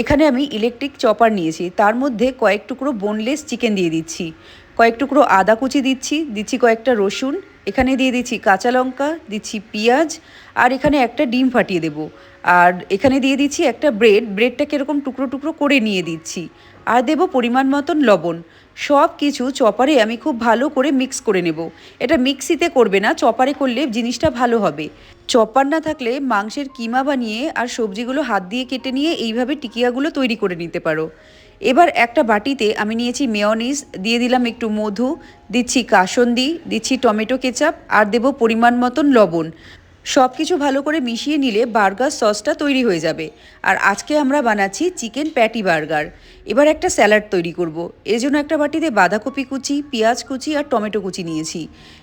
এখানে আমি electric chopper নিয়েছি। তার মধ্যে কয়েক টুকরো বোনলেস চিকেন দিয়ে দিচ্ছি। কয়েক টুকরো আদা কুচি দিচ্ছি দিচ্ছি কয়েকটা রসুন, এখানে দিয়ে দিচ্ছি কাঁচা লঙ্কা, দিচ্ছি পেঁয়াজ, আর এখানে একটা ডিম ফাটিয়ে দেবো। আর এখানে দিয়ে দিচ্ছি একটা ব্রেড ব্রেডটাকে এরকম টুকরো টুকরো করে নিয়ে দিচ্ছি। আর দেব পরিমাণ মতন লবণ। সব কিছু চপারে আমি খুব ভালো করে মিক্স করে নেব। এটা মিক্সিতে করবে না চপারে করলে জিনিসটা ভালো হবে। চপার না থাকলে মাংসের কিমা বানিয়ে আর সবজিগুলো হাত দিয়ে কেটে নিয়ে এইভাবে টিকিয়াগুলো তৈরি করে নিতে পারো। এবার একটা বাটিতে আমি নিয়েছি মেয়নিস দিয়ে দিলাম একটু মধু, দিচ্ছি কাসন্দি, দিচ্ছি টমেটো কেচাপ, আর দেব পরিমাণ মতন লবণ। সব কিছু ভালো করে মিশিয়ে নিলে বার্গার সসটা তৈরি হয়ে যাবে। আর আজকে আমরা বানাচ্ছি চিকেন প্যাটি বার্গার। এবার একটা স্যালাড তৈরি করব। এর জন্য একটা বাটিতে বাঁধাকপি কুচি, পেঁয়াজ কুচি আর টমেটো কুচি নিয়েছি।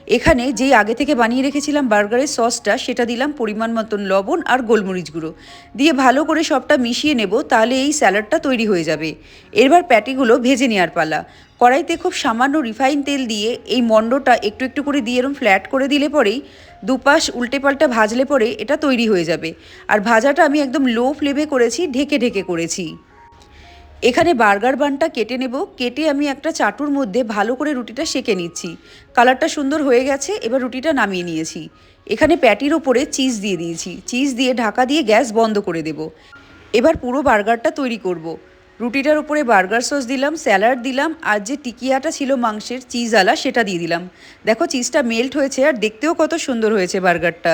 এখানে যেই আগে থেকে বানিয়ে রেখেছিলাম বার্গারের সসটা, সেটা দিলাম পরিমাণ মতন লবণ আর গোলমরিচ গুঁড়ো। দিয়ে ভালো করে সবটা মিশিয়ে নেব, তাহলে এই স্যালাডটা তৈরি হয়ে যাবে। এবার প্যাটিগুলো ভেজে নেওয়ার পালা। কড়াইতে খুব সামান্য রিফাইন তেল দিয়ে এই মণ্ডটা একটু একটু করে দিয়ে এরম ফ্ল্যাট করে দিলে পরেই দুপাশ উল্টে পাল্টা ভাজলে পরে এটা তৈরি হয়ে যাবে। আর ভাজাটা আমি একদম লো ফ্লেমে করেছি, ঢেকে ঢেকে করেছি। এখানে বার্গার বানটা কেটে নেব। কেটে আমি একটা চাটুর মধ্যে ভালো করে রুটিটা সেকে নিচ্ছি। কালারটা সুন্দর হয়ে গেছে, এবার রুটিটা নামিয়ে নিয়েছি। এখানে প্যাটির ওপরে চিজ দিয়ে দিয়েছি। চিজ দিয়ে ঢাকা দিয়ে গ্যাস বন্ধ করে দেব। এবার পুরো বার্গারটা তৈরি করব। রুটিটার উপরে বার্গার সস দিলাম, স্যালাড দিলাম, আর যে টিকিয়াটা ছিল মাংসের, চিজ আলা, সেটা দিয়ে দিলাম। দেখো, চিজটা মেল্ট হয়েছে, আর দেখতেও কত সুন্দর হয়েছে বার্গারটা।